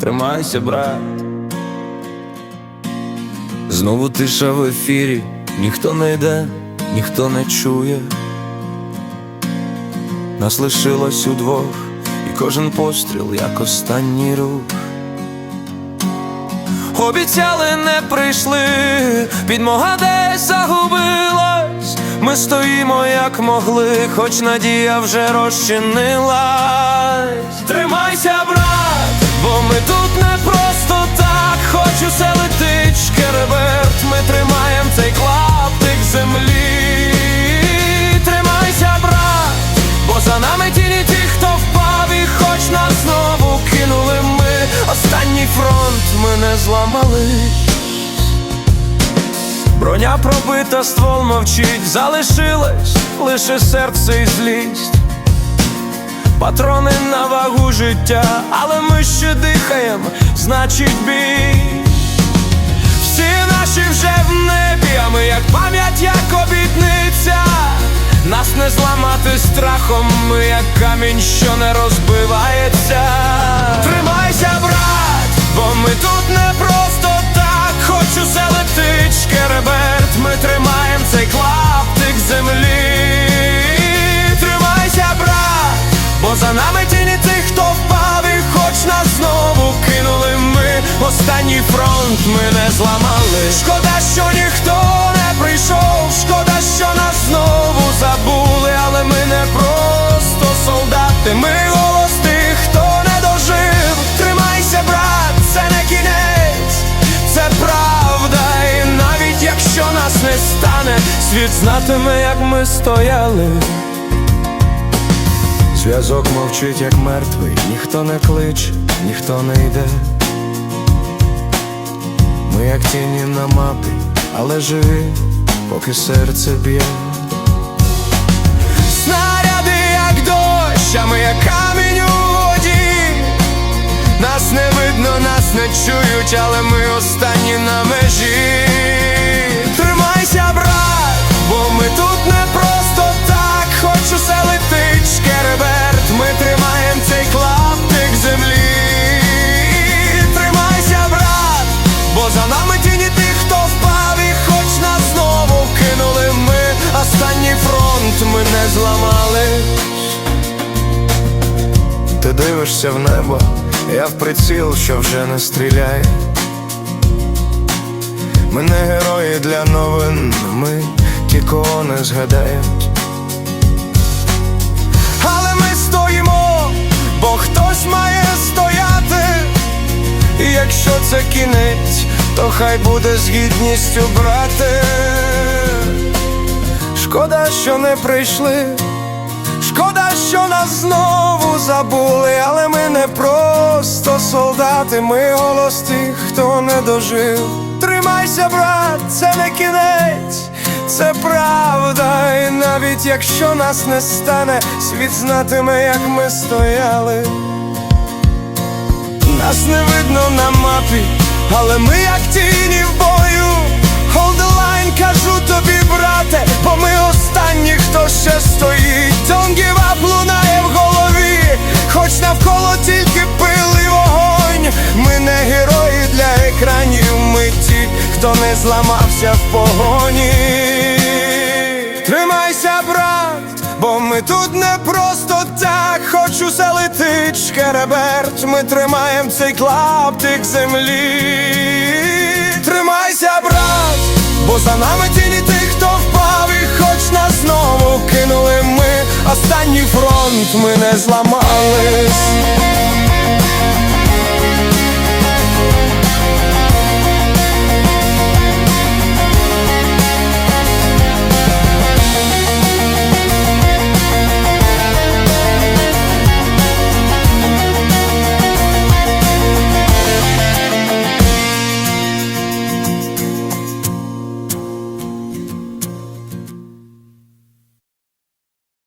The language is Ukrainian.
тримайся, брат. Знову тиша в ефірі, ніхто не йде, ніхто не чує. Нас лишилось удвох, і кожен постріл, як останній рух. Обіцяли, не прийшли, підмога десь загубилась. Ми стоїмо, як могли, хоч надія вже розчинилась. Тримайся, брат, бо ми тут не просто так. Хоч усе летить шкереберт, ми тримаєм цей клаптик землі. Тримайся, брат, бо за нами тіні ті, хто впав, і хоч нас знову кинули ми. Останній фронт ми не зламали. Броня пробита, ствол мовчить, залишилось лише серце і злість. Патрони на вагу життя, але ми ще значить бій. Всі наші вже в небі, а ми як пам'ять, як обітниця. Нас не зламати страхом, ми як камінь, що не розбивається. Тримайся, брат, бо ми тут не просто Фронт ми не зламали. Шкода, що ніхто не прийшов, шкода, що нас знову забули, але ми не просто солдати, ми голос тих, хто не дожив. Тримайся, брат, це не кінець, це правда, і навіть якщо нас не стане, світ знатиме, як ми стояли. Зв'язок мовчить, як мертвий, ніхто не кличе, ніхто не йде. Як тіні на мапі, але живі, поки серце б'є. Снаряди, як дощ, а ми як камінь у воді. Нас не видно, нас не чують, але ми останні ми не зламали. Ти дивишся в небо, я в приціл, що вже не стріляє. Ми не герої для новин, ми ті, кого не згадають. Але ми стоїмо, бо хтось має стояти. І якщо це кінець, то хай буде з гідністю брати. Шкода, що не прийшли. Шкода, що нас знову забули, але ми не просто солдати, ми голос тих, хто не дожив. Тримайся, брат, це не кінець, це правда. І навіть якщо нас не стане, світ знатиме, як ми стояли. Нас не видно на мапі, але ми як тіні в бою. Кажу тобі, брате, бо ми останні, хто ще стоїть. Give лунає в голові, хоч навколо тільки пил і вогонь. Ми не герої для екранів, ми ті, хто не зламався в погоні. Тримайся, брат, бо ми тут не просто так, хоч усе летить ми тримаєм цей клаптик землі. Тримайся, брат, бо за нами тіні тих, хто впав, і хоч нас знову кинули ми, останній фронт ми не зламались.